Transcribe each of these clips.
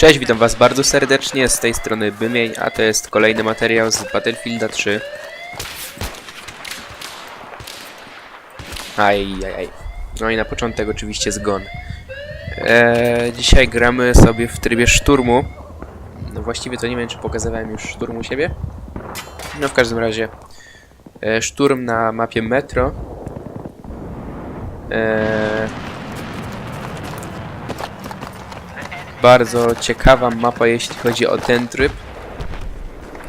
Cześć, witam was bardzo serdecznie, z tej strony Bymień, a to jest kolejny materiał z Battlefielda 3. Aj, aj, aj. No i na początek oczywiście zgon. Eee, dzisiaj gramy sobie w trybie szturmu. No właściwie to nie wiem, czy pokazywałem już szturm u siebie. No w każdym razie. E, szturm na mapie Metro. Eee, bardzo ciekawa mapa, jeśli chodzi o ten tryb.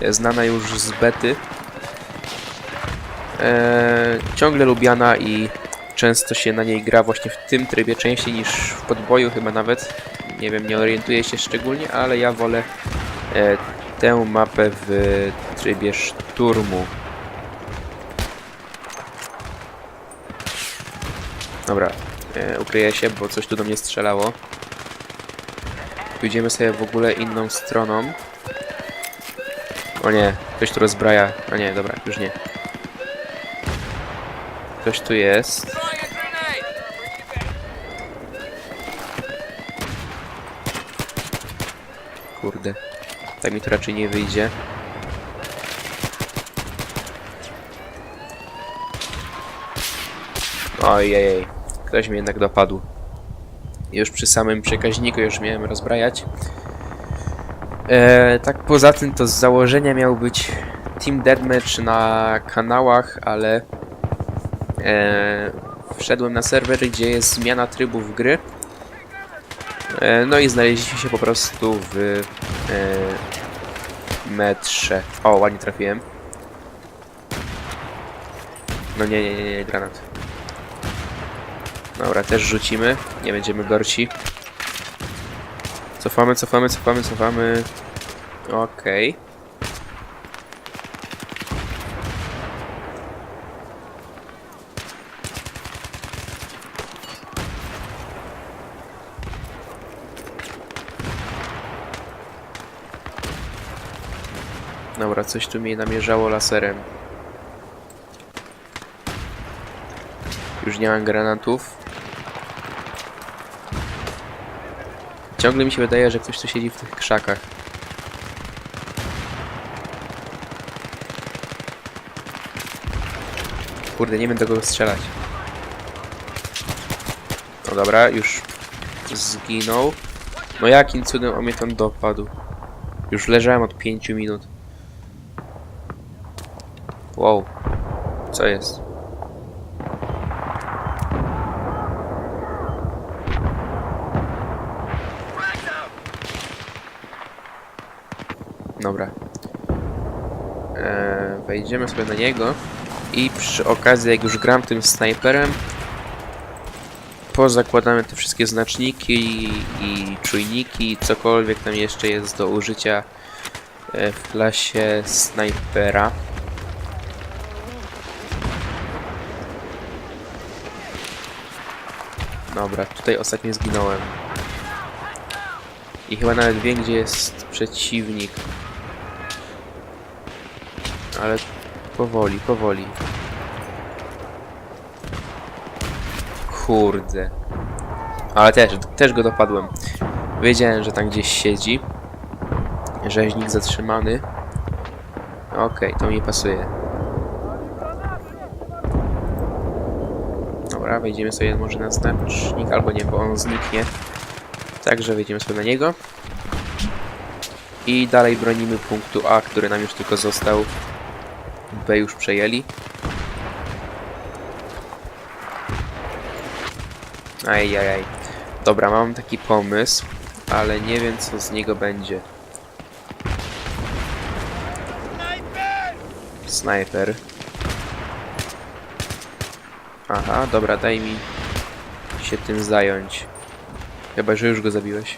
Znana już z bety. Eee, ciągle lubiana i często się na niej gra właśnie w tym trybie, częściej niż w podboju chyba nawet. Nie wiem, nie orientuję się szczególnie, ale ja wolę e, tę mapę w trybie szturmu. Dobra, e, ukryję się, bo coś tu do mnie strzelało. Pójdziemy sobie w ogóle inną stroną. O nie, ktoś tu rozbraja. O nie, dobra, już nie. Ktoś tu jest. Kurde. Tak mi to raczej nie wyjdzie. Ojej, ktoś mnie jednak dopadł. Już przy samym przekaźniku już miałem rozbrajać. E, tak poza tym to z założenia miał być Team Deathmatch na kanałach, ale e, wszedłem na serwer, gdzie jest zmiana trybów gry. E, no i znaleźliśmy się po prostu w e, metrze. O, ładnie trafiłem. No nie, nie, nie, nie, granat. Dobra, też rzucimy. Nie będziemy gorsi. Cofamy, cofamy, cofamy, cofamy. Okej. Dobra, coś tu mnie namierzało laserem. Już nie mam granatów. Ciągle mi się wydaje, że ktoś tu siedzi w tych krzakach. Kurde, nie będę go strzelać. No dobra, już zginął. No jakim cudem on mnie dopadł? Już leżałem od 5 minut. Wow. Co jest? Dobra. Eee, wejdziemy sobie na niego i przy okazji, jak już gram tym snajperem, pozakładamy te wszystkie znaczniki i czujniki, cokolwiek tam jeszcze jest do użycia e, w klasie snajpera. Dobra, tutaj ostatnio zginąłem. I chyba nawet wiem, gdzie jest przeciwnik. Ale powoli, powoli. Kurde. Ale też, też go dopadłem. Wiedziałem, że tam gdzieś siedzi. Rzeźnik zatrzymany. Okej, to mi pasuje. Dobra, wejdziemy sobie może na znacznik, albo nie, bo on zniknie. Także wejdziemy sobie na niego. I dalej bronimy punktu A, który nam już tylko został. B już przejęli. Ajajaj. Dobra, mam taki pomysł, ale nie wiem co z niego będzie. Snajper. Aha, dobra, daj mi się tym zająć. Chyba, że już go zabiłeś.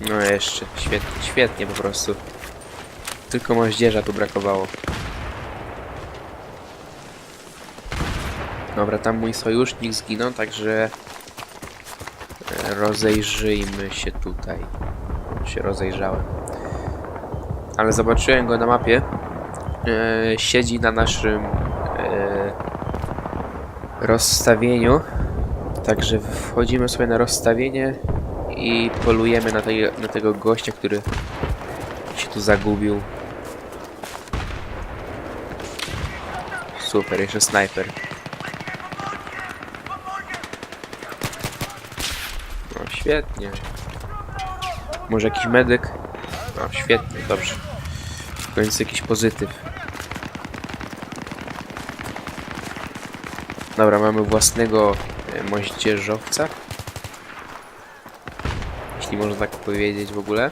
No jeszcze, świetnie, świetnie po prostu. Tylko moździerza tu brakowało. Dobra, tam mój sojusznik zginął, także e, rozejrzyjmy się tutaj. Się rozejrzałem. Ale zobaczyłem go na mapie. E, siedzi na naszym e, rozstawieniu. Także wchodzimy sobie na rozstawienie i polujemy na, tej, na tego gościa, który się tu zagubił. Super, jeszcze snajper. No świetnie. Może jakiś medyk? No świetnie, dobrze. W końcu jakiś pozytyw. Dobra, mamy własnego e, moździerzowca. Jeśli można tak powiedzieć w ogóle.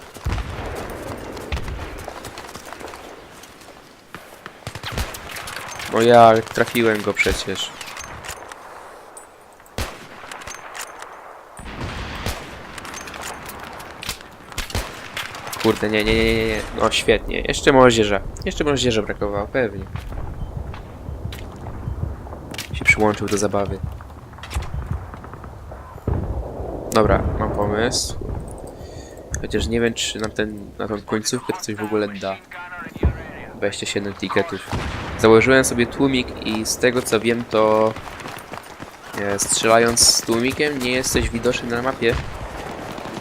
No ja trafiłem go przecież. Kurde, nie, nie, nie, nie, nie. No świetnie. Jeszcze moździerza. Jeszcze moździerza brakowało, pewnie. Się przyłączył do zabawy. Dobra, mam pomysł. Chociaż nie wiem, czy nam ten, na tą końcówkę coś w ogóle da. 27 tiketów. Założyłem sobie tłumik i z tego co wiem to e, strzelając z tłumikiem nie jesteś widoczny na mapie.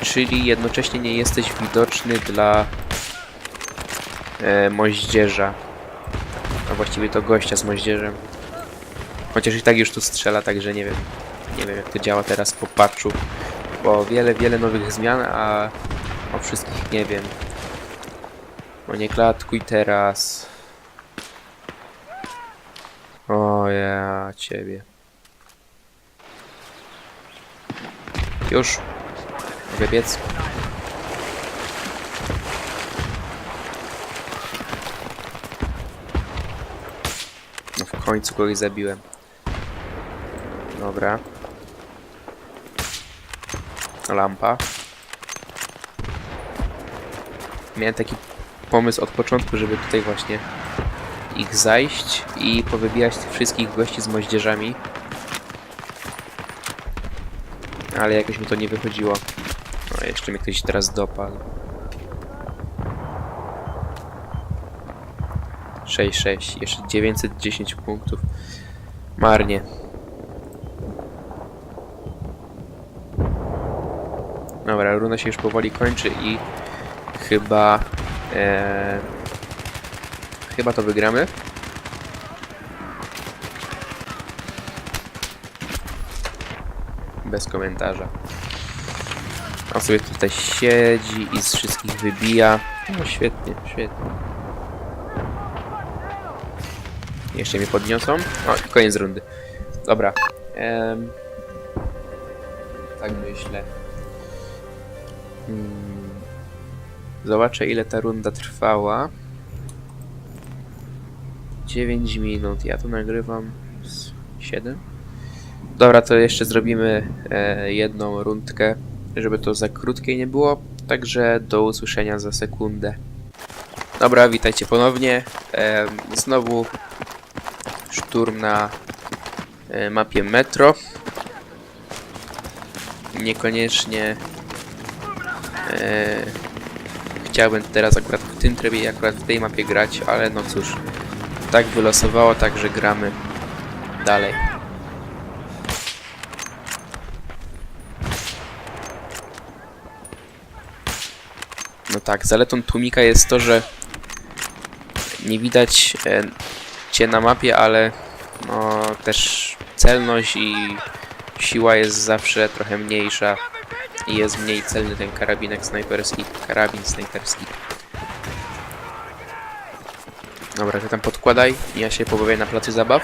Czyli jednocześnie nie jesteś widoczny dla e, moździerza. A właściwie to gościa z moździerzem. Chociaż i tak już tu strzela, także nie wiem. Nie wiem jak to działa teraz po patchu. Bo wiele, wiele nowych zmian, a o wszystkich nie wiem. O nie klatkuj teraz. Ja ciebie. Już. Mogę biec. No w końcu kogoś zabiłem. Dobra. Lampa. Miałem taki pomysł od początku, żeby tutaj właśnie ich zajść i powybijać tych wszystkich gości z moździerzami. Ale jakoś mi to nie wychodziło. No, jeszcze mnie ktoś teraz dopadł. 6-6, jeszcze 910 punktów. Marnie. Dobra, runa się już powoli kończy i chyba... E, chyba to wygramy. Bez komentarza. On sobie tutaj siedzi i z wszystkich wybija. No świetnie, świetnie. Jeszcze mnie podniosą. O, koniec rundy. Dobra. Em, tak myślę. Hmm. Zobaczę ile ta runda trwała. 9 minut. Ja to nagrywam z 7. Dobra, to jeszcze zrobimy e, jedną rundkę, żeby to za krótkie nie było. Także do usłyszenia za sekundę. Dobra, witajcie ponownie. E, znowu szturm na e, mapie Metro. Niekoniecznie e, chciałbym teraz akurat w tym trybie akurat w tej mapie grać, ale no cóż, tak wylosowało, także gramy dalej. No tak, zaletą tłumika jest to, że nie widać e, cię na mapie, ale no też celność i siła jest zawsze trochę mniejsza i jest mniej celny ten karabinek snajperski, karabin snajperski. Dobra, ty tam podkładaj, ja się pobawię na placu zabaw.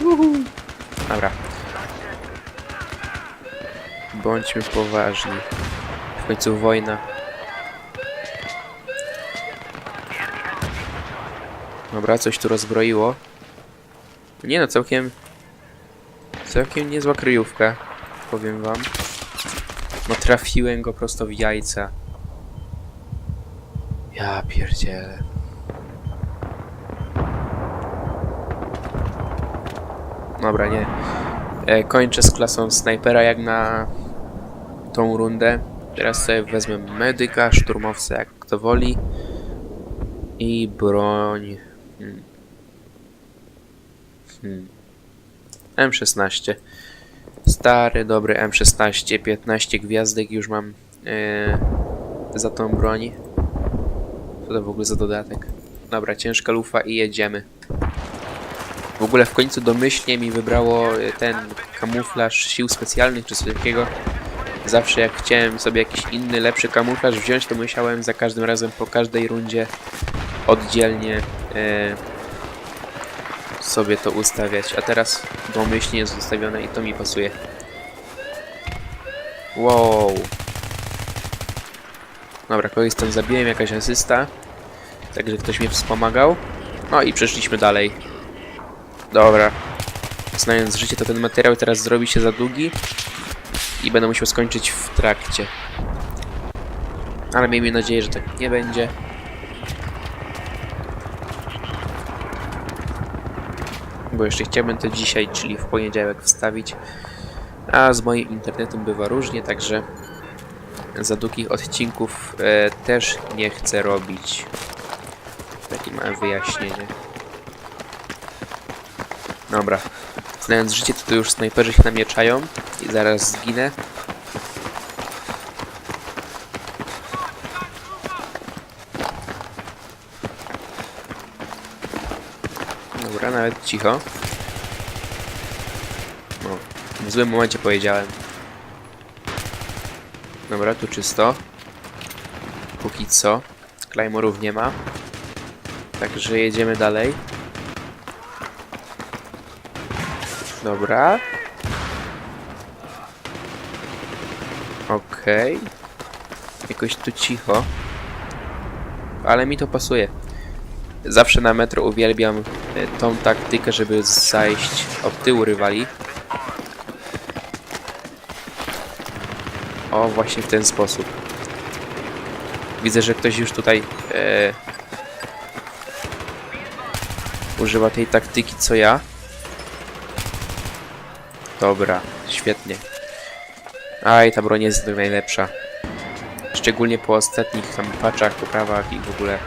Uhu. Dobra. Bądźmy poważni. W końcu wojna. Dobra, coś tu rozbroiło. Nie no, całkiem... Całkiem niezła kryjówka, powiem wam. No trafiłem go prosto w jajca. Ja pierdzielę. Dobra, nie. E, kończę z klasą snajpera jak na tą rundę. Teraz sobie wezmę medyka, szturmowca jak kto woli. I broń. Hmm. Hmm. M16. Stary, dobry M16. 15 gwiazdek już mam e, za tą broń. Co to w ogóle za dodatek? Dobra, ciężka lufa i jedziemy. W ogóle w końcu domyślnie mi wybrało e, ten kamuflaż sił specjalnych czy coś takiego. Zawsze jak chciałem sobie jakiś inny, lepszy kamuflaż wziąć, to musiałem za każdym razem po każdej rundzie oddzielnie e, sobie to ustawiać. A teraz domyślnie jest ustawione i to mi pasuje. Wow. Dobra, kogoś tam zabiłem, jakaś asysta. Także ktoś mnie wspomagał. No i przeszliśmy dalej. Dobra. Znając życie, to ten materiał teraz zrobi się za długi. I będę musiał skończyć w trakcie. Ale miejmy nadzieję, że tak nie będzie. Bo jeszcze chciałbym to dzisiaj, czyli w poniedziałek wstawić. A z moim internetem bywa różnie, także za długich odcinków e, też nie chcę robić. Takie małe wyjaśnienie. Dobra. Znając życie, to, to już snajperzy się na mnie czają i zaraz zginę. Dobra, nawet cicho. No, w złym momencie powiedziałem. Dobra, tu czysto. Póki co. Klejmorów nie ma. Także jedziemy dalej. Dobra. Okej. Jakoś tu cicho. Ale mi to pasuje. Zawsze na metro uwielbiam e, tą taktykę, żeby zajść od tyłu rywali. O, właśnie w ten sposób. Widzę, że ktoś już tutaj e, używa tej taktyki co ja. Dobra, świetnie. Aj, ta broń jest najlepsza. Szczególnie po ostatnich tam patchach, poprawach i w ogóle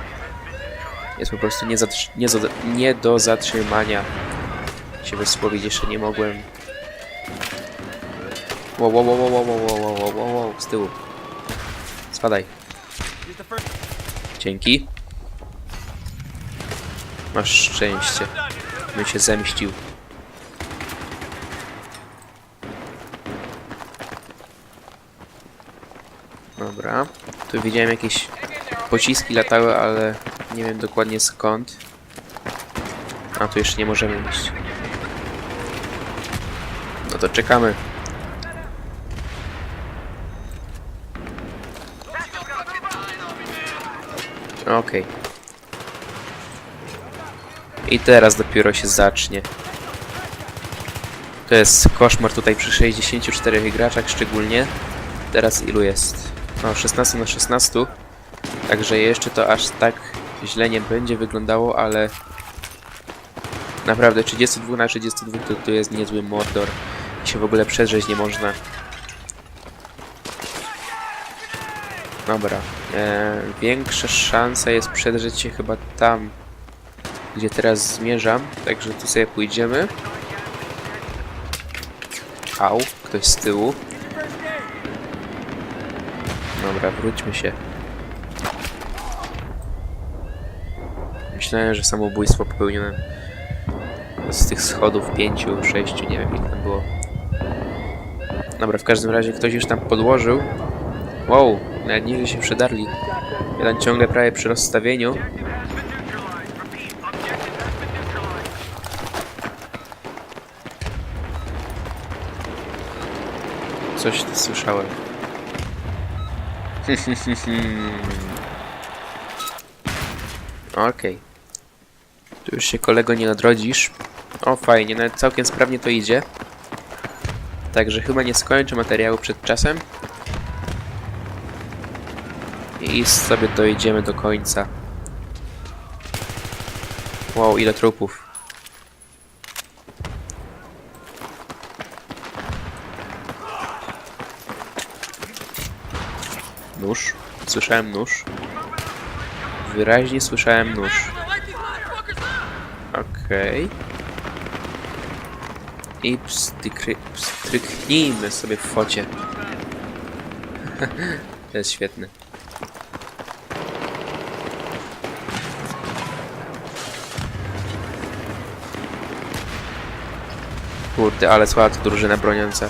jest po prostu nie, nie, nie do zatrzymania. Się wysłowić jeszcze nie mogłem. Wow, wow, wow, wow, wow, wow, wow, wow, wow, wow, z tyłu. Spadaj. Dzięki. Masz szczęście. Bym się zemścił. Dobra. Tu widziałem jakieś pociski latały, ale nie wiem dokładnie skąd. A tu jeszcze nie możemy iść. No to czekamy. Okej. I teraz dopiero się zacznie. To jest koszmar tutaj przy 64 graczach szczególnie. Teraz ilu jest? No 16 na 16. Także jeszcze to aż tak źle nie będzie wyglądało, ale naprawdę 32 na 32 to, to jest niezły mordor. I się w ogóle przedrzeć nie można. Dobra. E, większa szansa jest przedrzeć się chyba tam, gdzie teraz zmierzam. Także tu sobie pójdziemy. Au, ktoś z tyłu. Dobra, wróćmy się. Myślałem, że samobójstwo popełniłem z tych schodów pięciu, sześciu, nie wiem jak tam było. Dobra, w każdym razie ktoś już tam podłożył. Wow, nawet się przedarli. Jeden ciągle prawie przy rozstawieniu. Coś tu słyszałem. Okej. Tu już się kolego nie odrodzisz. O, fajnie, nawet całkiem sprawnie to idzie. Także chyba nie skończę materiału przed czasem. I sobie dojedziemy do końca. Wow, ile trupów. Nóż. Słyszałem nóż. Wyraźnie słyszałem nóż. Okej. I pstrykry, pstryknijmy sobie w focie. to jest świetne. Kurde, ale słaba to drużyna broniąca.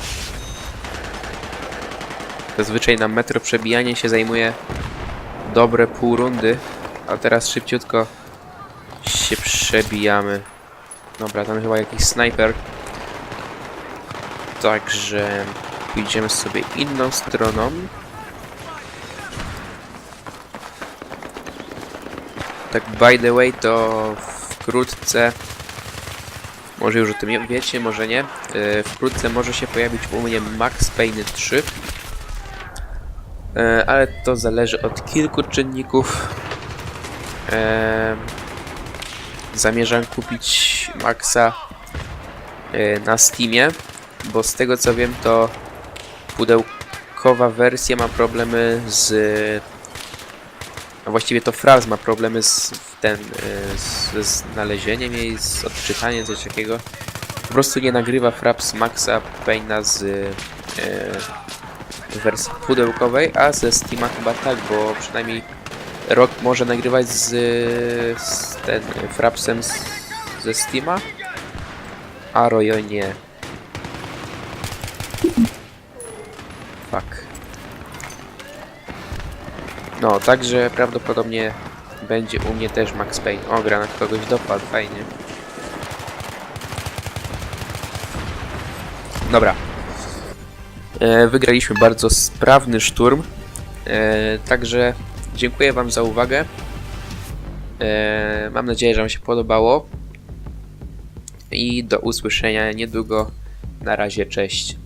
Zazwyczaj na metro przebijanie się zajmuje dobre pół rundy, a teraz szybciutko się przebijamy. Dobra, tam chyba jakiś snajper. Także pójdziemy sobie inną stroną. Tak by the way to wkrótce może już o tym wiecie, może nie. Yy, wkrótce może się pojawić u mnie Max Payne 3. Yy, ale to zależy od kilku czynników. Yy, zamierzam kupić Maxa yy, na Steamie, bo z tego co wiem to pudełkowa wersja ma problemy z... A właściwie to Fraz ma problemy z ten, z, ze znalezieniem jej, z odczytaniem, coś takiego. Po prostu nie nagrywa Fraps Maxa Payne'a z yy, wersji pudełkowej, a ze Steama chyba tak, bo przynajmniej Rock może nagrywać z, z ten Frapsem z, ze Steama, a Royo nie. Fuck. No, także prawdopodobnie będzie u mnie też Max Payne. O, granat kogoś dopadł, fajnie. Dobra. E, wygraliśmy bardzo sprawny szturm. E, także dziękuję Wam za uwagę. E, mam nadzieję, że Wam się podobało. I do usłyszenia niedługo. Na razie, cześć.